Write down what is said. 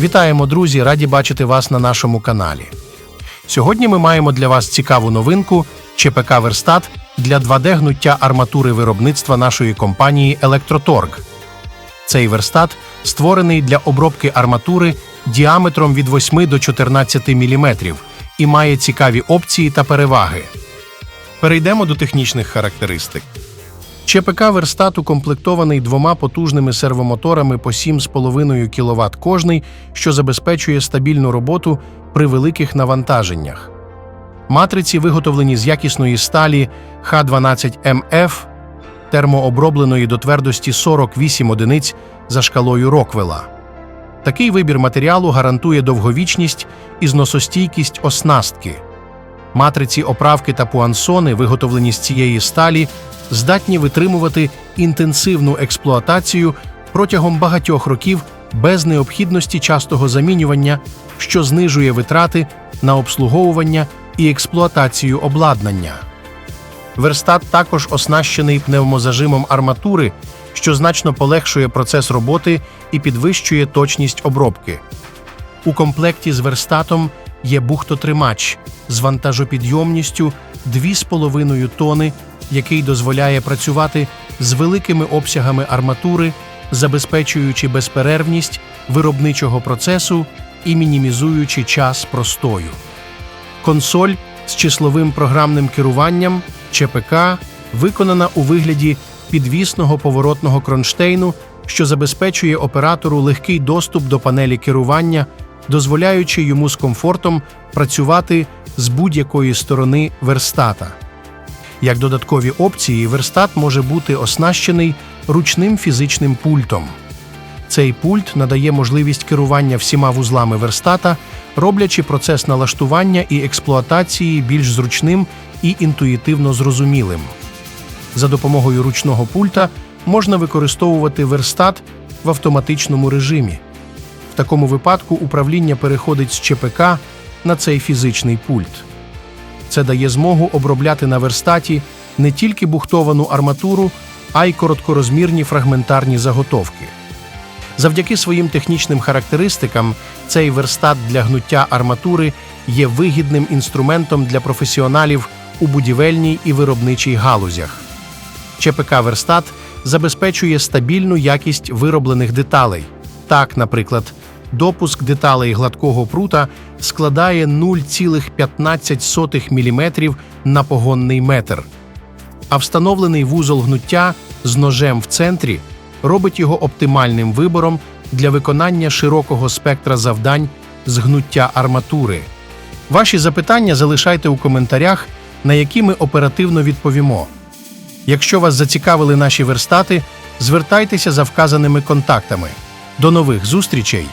Вітаємо, друзі! Раді бачити вас на нашому каналі. Сьогодні ми маємо для вас цікаву новинку ЧПК Верстат для 2D-гнуття арматури виробництва нашої компанії Електроторг. Цей верстат створений для обробки арматури діаметром від 8 до 14 мм і має цікаві опції та переваги. Перейдемо до технічних характеристик. ЧПК Верстат укомплектований двома потужними сервомоторами по 7,5 кВт кожний, що забезпечує стабільну роботу при великих навантаженнях. Матриці виготовлені з якісної сталі Х12МФ, термообробленої до твердості 48 одиниць за шкалою Роквела. Такий вибір матеріалу гарантує довговічність і зносостійкість оснастки. Матриці оправки та пуансони, виготовлені з цієї сталі, здатні витримувати інтенсивну експлуатацію протягом багатьох років без необхідності частого замінювання, що знижує витрати на обслуговування і експлуатацію обладнання. Верстат також оснащений пневмозажимом арматури, що значно полегшує процес роботи і підвищує точність обробки. У комплекті з верстатом є бухтотримач з вантажопідйомністю 2,5 тони, який дозволяє працювати з великими обсягами арматури, забезпечуючи безперервність виробничого процесу і мінімізуючи час простою. Консоль з числовим програмним керуванням ЧПК виконана у вигляді підвісного поворотного кронштейну, що забезпечує оператору легкий доступ до панелі керування, дозволяючи йому з комфортом працювати з будь-якої сторони верстата. Як додаткові опції, верстат може бути оснащений ручним фізичним пультом. Цей пульт надає можливість керування всіма вузлами верстата, роблячи процес налаштування і експлуатації більш зручним і інтуїтивно зрозумілим. За допомогою ручного пульта можна використовувати верстат в автоматичному режимі. В такому випадку управління переходить з ЧПК на цей фізичний пульт. Це дає змогу обробляти на верстаті не тільки бухтовану арматуру, а й короткорозмірні фрагментарні заготовки. Завдяки своїм технічним характеристикам, цей верстат для гнуття арматури є вигідним інструментом для професіоналів у будівельній і виробничій галузях. ЧПК Верстат забезпечує стабільну якість вироблених деталей. Так, наприклад, допуск деталей гладкого прута складає 0,15 мм на погонний метр, а встановлений вузол гнуття з ножем в центрі робить його оптимальним вибором для виконання широкого спектра завдань з гнуття арматури. Ваші запитання залишайте у коментарях, на які ми оперативно відповімо. Якщо вас зацікавили наші верстати, звертайтеся за вказаними контактами. До нових зустрічей!